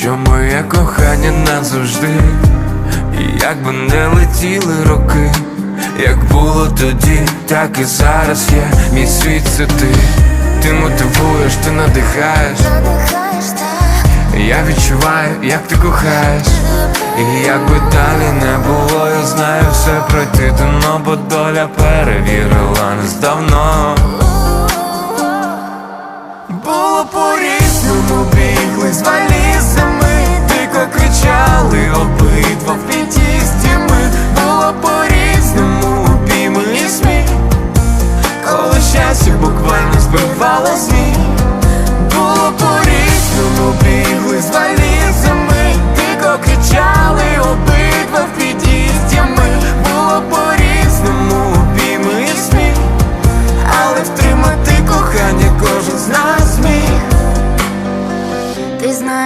що моє кохання назавжди, і як би не летіли роки, як було тоді, так і зараз є мій світ це ти. Ти мотивуєш, ти надихаєш. Я відчуваю, як ти кохаєш. І як би далі не було, я знаю все пройти дано, бо доля перевірила нас давно. Було валі всіх буквально збивало з ніг Було по-різному, бігли з валізами. Дико кричали обидва в під'їзді ми. Було по-різному, обійми і сміх Але втримати кохання кожен з нас зміг. Ти знаєш